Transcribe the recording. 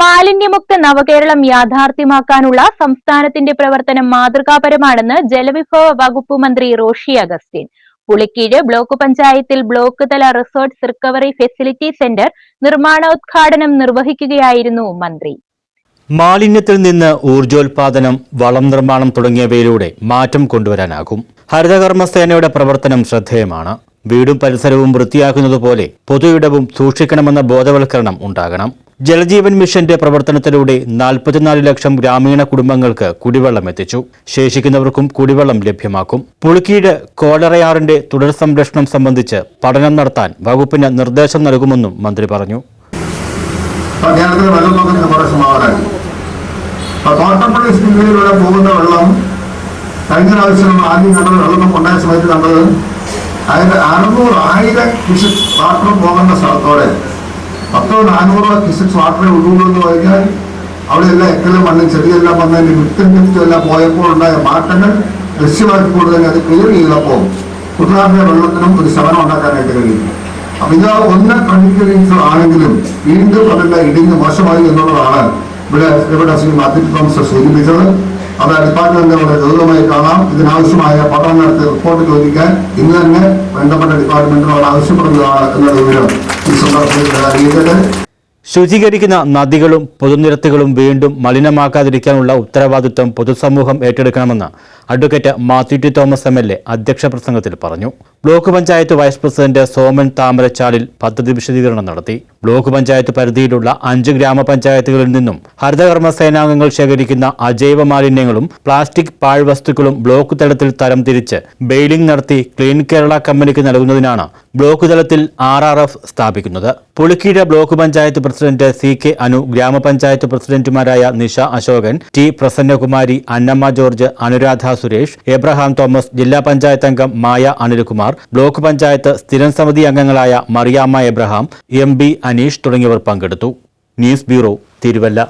മാലിന്യമുക്ത നവകേരളം യാഥാർത്ഥ്യമാക്കാനുള്ള സംസ്ഥാനത്തിന്റെ പ്രവർത്തനം മാതൃകാപരമാണെന്ന് ജലവിഭവ വകുപ്പ് മന്ത്രി റോഷി അഗസ്റ്റിൻ. പുളിക്കീഴ് ബ്ലോക്ക് പഞ്ചായത്തിൽ ബ്ലോക്ക് തല റിസോർട്ട്സ് റിക്കവറി ഫെസിലിറ്റി സെന്റർ നിർമ്മാണോദ്ഘാടനം നിർവഹിക്കുകയായിരുന്നു മന്ത്രി. മാലിന്യത്തിൽ നിന്ന് ഊർജോൽപാദനം വളം നിർമ്മാണം തുടങ്ങിയവയിലൂടെ മാറ്റം കൊണ്ടുവരാനാകും. ഹരിതകർമ്മസേനയുടെ പ്രവർത്തനം ശ്രദ്ധേയമാണ്. വീടും പരിസരവും വൃത്തിയാക്കുന്നതുപോലെ പൊതുയിടവും സൂക്ഷിക്കണമെന്ന ബോധവൽക്കരണം ഉണ്ടാകണം. ജലജീവൻ മിഷന്റെ പ്രവർത്തനത്തിലൂടെ നാൽപ്പത്തിനാല് ലക്ഷം ഗ്രാമീണ കുടുംബങ്ങൾക്ക് കുടിവെള്ളം എത്തിച്ചു. ശേഷിക്കുന്നവർക്കും കുടിവെള്ളം ലഭ്യമാക്കും. പുളിക്കീട് കോളറയാറിന്റെ തുടർ സംരക്ഷണം സംബന്ധിച്ച് പഠനം നടത്താൻ വകുപ്പിന് നിർദ്ദേശം നൽകുമെന്നും മന്ത്രി പറഞ്ഞു. കഴിഞ്ഞ പ്രാവശ്യം ആദ്യം കണ്ടത് വെള്ളം ഉണ്ടായ സമയത്ത് കണ്ടത് അതിന്റെ അറുന്നൂറ് ആയിരം ക്യൂസെക്സ് വാട്ടർ പോകുന്ന സ്ഥലത്തോടെ പത്തോ നാനൂറോ ക്യൂസെക്സ് വാട്ടറേ ഉള്ളൂ എന്ന് പറഞ്ഞാൽ അവിടെ എല്ലാം എക്കലും മണ്ണും ചെടിയെല്ലാം വന്നതിന്റെ വിത്തും വിത്തും എല്ലാം പോയപ്പോൾ ഉണ്ടായ മാറ്റങ്ങൾ ദൃശ്യമാക്കി കൂടുതൽ അത് ക്ലിയർ ചെയ്തപ്പോൾ കുട്ടനാട്ടിലെ വെള്ളത്തിനും ഒരു ശമനം ഉണ്ടാക്കാനായിട്ട് കഴിയും. അപ്പൊ ഇത് ഒന്ന് ക്രമീകരണ ആണെങ്കിലും വീണ്ടും അതെല്ലാം ഇടിഞ്ഞ് മോശമായി എന്നുള്ളതാണ് ഇവിടെ ഇവിടെ ശ്രീ മാത്യു തോമസ് സൂചിപ്പിച്ചത്. അത് ഡിപ്പാർട്ട്മെന്റിനോട് ഗൗരവമായി കാണാം ഇതിനാവശ്യമായ പഠനം നടത്തി റിപ്പോർട്ട് ചോദിക്കാൻ ഇന്ന് തന്നെ ബന്ധപ്പെട്ട ഡിപ്പാർട്ട്മെന്റിനോട് ആവശ്യപ്പെടുന്നതാണ് എന്നുള്ള വിവരം ഈ സന്ദർഭത്തിൽ അറിയിക്കട്ടെ ശുചീകരിക്കുന്ന നദികളും പൊതുനിരത്തുകളും വീണ്ടും മലിനമാക്കാതിരിക്കാനുള്ള ഉത്തരവാദിത്വം പൊതുസമൂഹം ഏറ്റെടുക്കണമെന്ന് advocate Mathew T Thomas M L A അധ്യക്ഷ പ്രസംഗത്തിൽ പറഞ്ഞു. Block panchayat vice president Soman Thamarachalil പദ്ധതി വിശദീകരണം നടത്തി. ബ്ലോക്ക് പഞ്ചായത്ത് പരിധിയിലുള്ള അഞ്ച് ഗ്രാമപഞ്ചായത്തുകളിൽ നിന്നും ഹരിതകർമ്മ സേനാംഗങ്ങൾ ശേഖരിക്കുന്ന അജൈവ മാലിന്യങ്ങളും പ്ലാസ്റ്റിക് പാഴ്വസ്തുക്കളും ബ്ലോക്ക് തലത്തിൽ തരംതിരിച്ച് ബെയിലിംഗ് നടത്തി ക്ലീൻ കേരള കമ്പനിക്ക് നൽകുന്നതിനാണ് ബ്ലോക്ക് തലത്തിൽ ആർ ആർ എഫ് സ്ഥാപിക്കുന്നത്. Pulikeezh block panchayat president C K Anu ഗ്രാമപഞ്ചായത്ത് പ്രസിഡന്റുമാരായ നിഷ അശോകൻ ടി പ്രസന്നകുമാരി അന്നമ്മ ജോർജ് അനുരാധ സുരേഷ് എബ്രഹാം തോമസ് ജില്ലാ പഞ്ചായത്ത് അംഗം മായ അനിൽകുമാർ ബ്ലോക്ക് പഞ്ചായത്ത് സ്ഥിരം സമിതി അംഗങ്ങളായ മറിയാമ്മ എബ്രഹാം എം ബി അനീഷ് തുടങ്ങിയവർ പങ്കെടുത്തു. News bureau Thiruvalla.